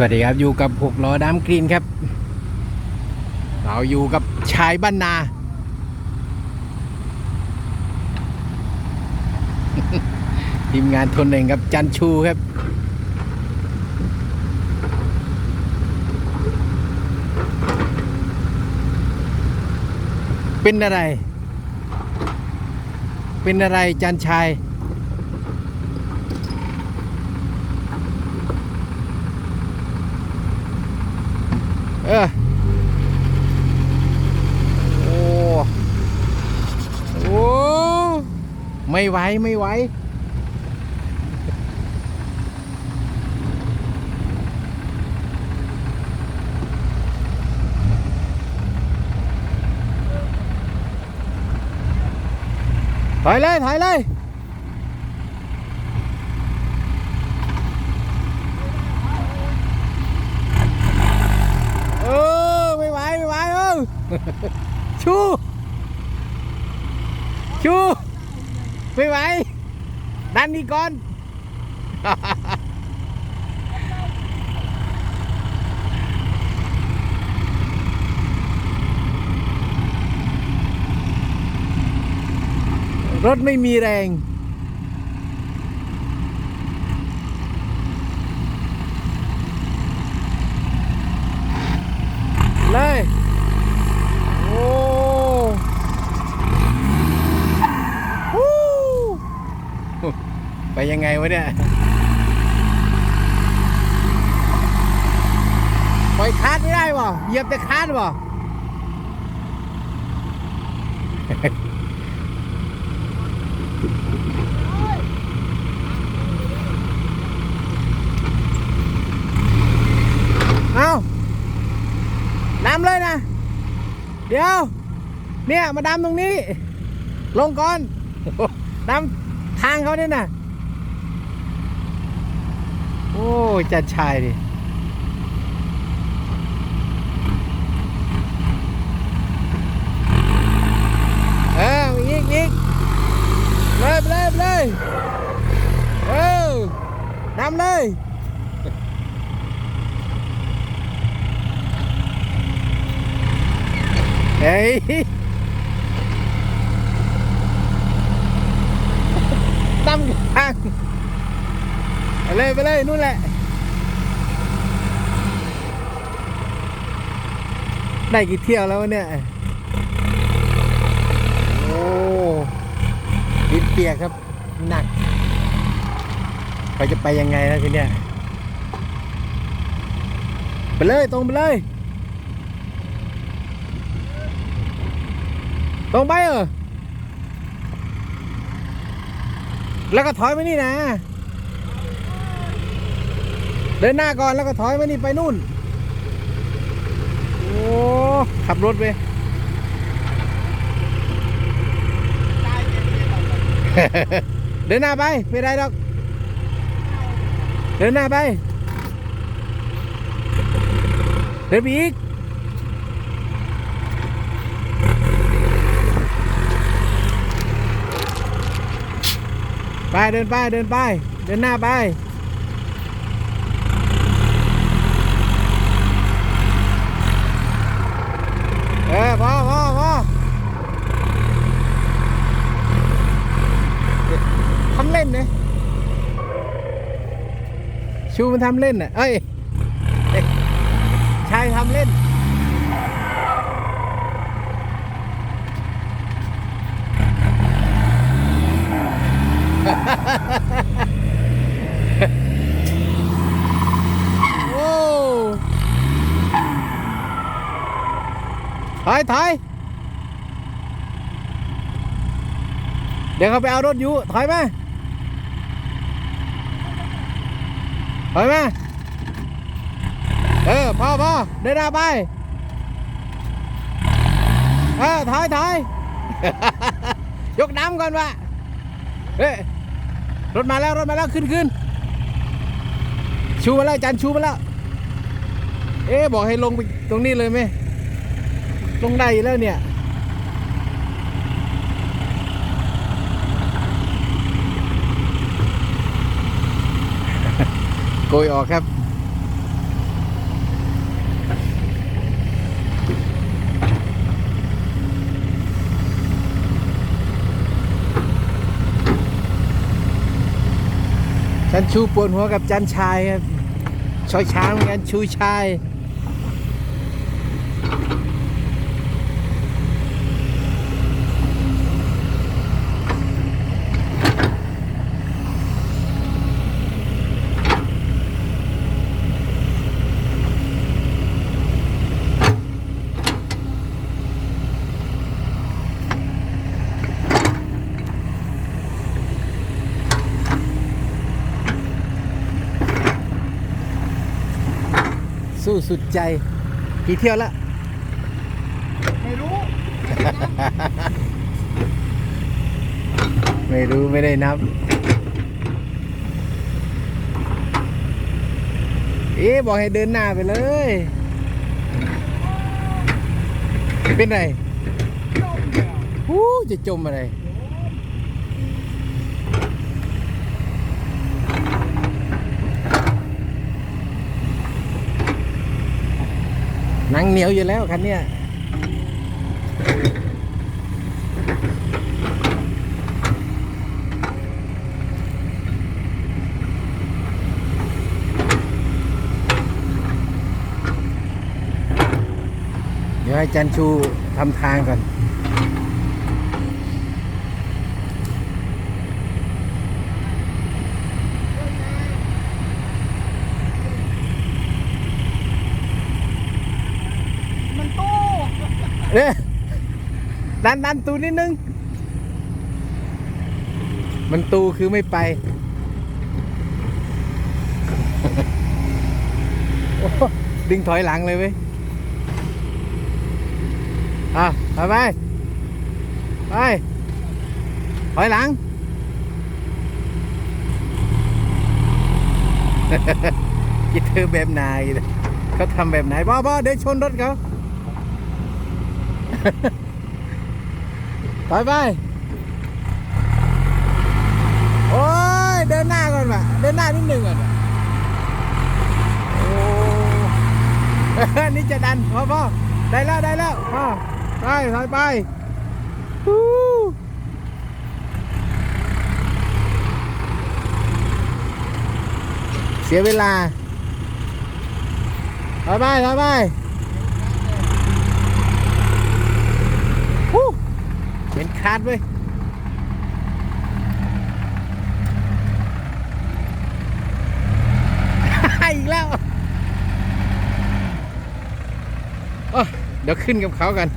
วัสดีครับอยู่กับหกล้อดามกรีนครับ เราอยู่กับชายบ้านนา ทีมงานทนเองครับจันชูครับ เป็นอะไร เป็นอะไรจันชาย เออโอ้โอ้ไม่ไหวไม่ไหวถอยเลยถอยเลย เออ ไม่ไหว ไม่ไหวเออ ชู ชูไม่ไหวดันนี่ก่อน รถไม่มีแรง เลย โอ้ฮู้ไป ยังไงวะเนี่ยปล่อยคาดไม่ได้บ่เหยียบแต่คาดบ่เอาดำเลยนะ เดี๋ยว เนี่ย มาดำตรงนี้ ลงก่อนดำทางเขาเนี่ยนะ โอ้จัดชายดิเอออีกอีกเลยเลยเลยเออดำเลยเฮ้ยตั้มกลาง ไปเลย ไปเลย นู่นแหละ ได้กี่เที่ยวแล้วเนี่ย โอ้ดินเปียกครับ หนัก ไปจะไปยังไงแล้วทีเนี้ยไปเลย ตรงไปเลย ตรงไปเออแล้วก็ถอยมานี่นะ เดินหน้าก่อนแล้วก็ถอยมานี่ไปนู่น โอ้ ขับรถไปเดินหน้าไป ไม่ได้หรอก เดินหน้าไป เดินไปอีกไปเดินไปเดินไป เดินหน้าไป เออพอพอพอทำเล่นเนี่ย ชูมันทำเล่นน่ะเอ้ยเอ้ยชายทำเล่น โอ้ถอยถอยเดี๋ยวเขาไปเอารถอยู่ถอยไหมาถอยมเออพอพอเดินหน้าไป เออถอยถอยยกน้ำก่อนวะเฮ้ยรถมาแล้วรถมาแล้วขึ้นขึ้นชูมาแล้วจานชูมาแล้ว เอ๊ะบอกให้ลงไปตรงนี้เลยไหมลงได้แล้วเนี่ย โกยออกครับ ฉันชูปวนหัวกับจันชายครับชอยช้างเหมือนกันชูชาย สู้สุดใจ กี่เที่ยวละ ไม่รู้ ไม่รู้ไม่ได้นับ เอ๊ะบอกให้เดินหน้าไปเลย เป็นไรหู้จะจมอะไร หนังเหนียวอยู่แล้วคันเนี้ยเดี๋ยวให้จันชูทำทางก่อนมันตู้ เอ๊ะ ดันดันตูนิดนึง มันตูคือไม่ไป ดึงถอยหลังเลยเว้ย อะ ไปไป ไป ถอยหลังคิเธอแบบไหนเขาทำแบบไหนบ้าบ้าเดี๋ยวชนรถเขา ไปไปโอ้ย เดินหน้าก่อนว่ะ เดินหน้านิดหนึ่งก่อนโอ้นี่จะดันพ่อพ่อได้แล้วได้แล้วพ่อไปถอยไปหูเสียเวลาถอยไปถอยไป ฮู้ เป็นคาดเว้ยอีกแล้วเดี๋ยวขึ้นกับเขากัน